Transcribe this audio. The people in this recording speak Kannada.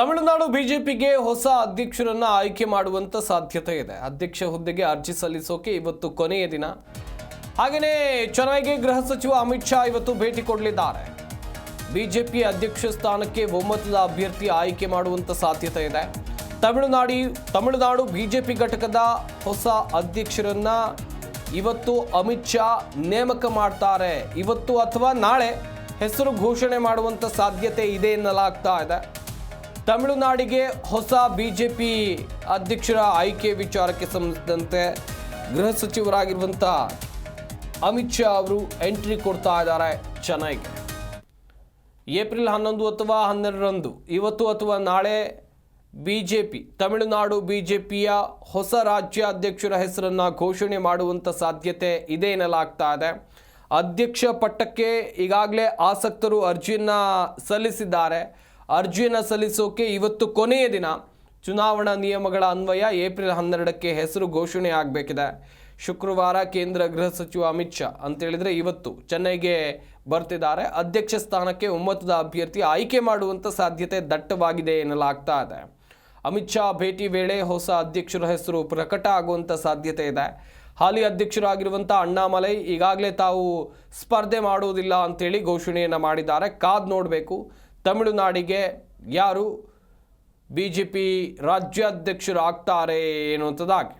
ತಮಿಳುನಾಡು ಬಿಜೆಪಿಗೆ ಹೊಸ ಅಧ್ಯಕ್ಷರನ್ನ ಆಯ್ಕೆ ಮಾಡುವಂತ ಸಾಧ್ಯತೆ ಇದೆ. ಅಧ್ಯಕ್ಷ ಹುದ್ದೆಗೆ ಅರ್ಜಿ ಸಲ್ಲಿಸೋಕೆ ಇವತ್ತು ಕೊನೆಯ ದಿನ. ಹಾಗೆಯೇ ಚೆನ್ನೈಗೆ ಗೃಹ ಸಚಿವ ಅಮಿತ್ ಶಾ ಇವತ್ತು ಭೇಟಿ ಕೊಡಲಿದ್ದಾರೆ. ಬಿಜೆಪಿ ಅಧ್ಯಕ್ಷ ಸ್ಥಾನಕ್ಕೆ ಒಮ್ಮತದ ಅಭ್ಯರ್ಥಿ ಆಯ್ಕೆ ಮಾಡುವಂತ ಸಾಧ್ಯತೆ ಇದೆ. ತಮಿಳುನಾಡಿ, ತಮಿಳುನಾಡು ಬಿಜೆಪಿ ಘಟಕದ ಹೊಸ ಅಧ್ಯಕ್ಷರನ್ನ ಇವತ್ತು ಅಮಿತ್ ಶಾ ನೇಮಕ ಮಾಡ್ತಾರೆ. ಇವತ್ತು ಅಥವಾ ನಾಳೆ ಹೆಸರು ಘೋಷಣೆ ಮಾಡುವಂತ ಸಾಧ್ಯತೆ ಇದೆ ಎನ್ನಲಾಗ್ತಾ ಇದೆ. ತಮಿಳುನಾಡಿಗೆ ಹೊಸ ಬಿಜೆಪಿ ಅಧ್ಯಕ್ಷರ ಆಯ್ಕೆ ವಿಚಾರಕ್ಕೆ ಸಂಬಂಧಿಸಿದಂತೆ ಗೃಹ ಸಚಿವರಾಗಿರುವಂಥ ಅಮಿತ್ ಶಾ ಅವರು ಎಂಟ್ರಿ ಕೊಡ್ತಾ ಇದ್ದಾರೆ ಚೆನ್ನೈಗೆ. ಏಪ್ರಿಲ್ ಹನ್ನೊಂದು ಅಥವಾ ಹನ್ನೆರಡರಂದು, ಇವತ್ತು ಅಥವಾ ನಾಳೆ B J P Tamil Nadu B J ಪಿಯ ಹೊಸ ರಾಜ್ಯ ಅಧ್ಯಕ್ಷರ ಹೆಸರನ್ನು ಘೋಷಣೆ ಮಾಡುವಂಥ ಸಾಧ್ಯತೆ ಇದೆ ಎನ್ನಲಾಗ್ತಾ ಇದೆ. ಅಧ್ಯಕ್ಷ ಪಟ್ಟಕ್ಕೆ ಈಗಾಗಲೇ ಆಸಕ್ತರು ಅರ್ಜಿಯನ್ನು ಸಲ್ಲಿಸಿದ್ದಾರೆ. ಅರ್ಜಿಯನ್ನು ಸಲ್ಲಿಸೋಕೆ ಇವತ್ತು ಕೊನೆಯ ದಿನ. ಚುನಾವಣಾ ನಿಯಮಗಳ ಅನ್ವಯ ಏಪ್ರಿಲ್ ಹನ್ನೆರಡಕ್ಕೆ ಹೆಸರು ಘೋಷಣೆ ಆಗಬೇಕಿದೆ. ಶುಕ್ರವಾರ ಕೇಂದ್ರ ಗೃಹ ಸಚಿವ ಅಮಿತ್ ಶಾ ಅಂತೇಳಿದರೆ ಇವತ್ತು ಚೆನ್ನೈಗೆ ಬರ್ತಿದ್ದಾರೆ. ಅಧ್ಯಕ್ಷ ಸ್ಥಾನಕ್ಕೆ ಒಮ್ಮತದ ಅಭ್ಯರ್ಥಿ ಆಯ್ಕೆ ಮಾಡುವಂಥ ಸಾಧ್ಯತೆ ದಟ್ಟವಾಗಿದೆ ಎನ್ನಲಾಗ್ತಾ ಇದೆ. ಅಮಿತ್ ಶಾ ಭೇಟಿ ವೇಳೆ ಹೊಸ ಅಧ್ಯಕ್ಷರ ಹೆಸರು ಪ್ರಕಟ ಆಗುವಂಥ ಸಾಧ್ಯತೆ ಇದೆ. ಹಾಲಿ ಅಧ್ಯಕ್ಷರಾಗಿರುವಂಥ ಅಣ್ಣಾಮಲೈ ಈಗಾಗಲೇ ತಾವು ಸ್ಪರ್ಧೆ ಮಾಡುವುದಿಲ್ಲ ಅಂತೇಳಿ ಘೋಷಣೆಯನ್ನು ಮಾಡಿದ್ದಾರೆ. ಕಾದ್ ನೋಡಬೇಕು. ತಮಿಳುನಾಡಿಗೆ ಯಾರು ಬಿ ಜೆ ಪಿ ರಾಜ್ಯಾಧ್ಯಕ್ಷರು ಆಗ್ತಾರೆ ಎನ್ನುವಂಥದ್ದಾಗಿ.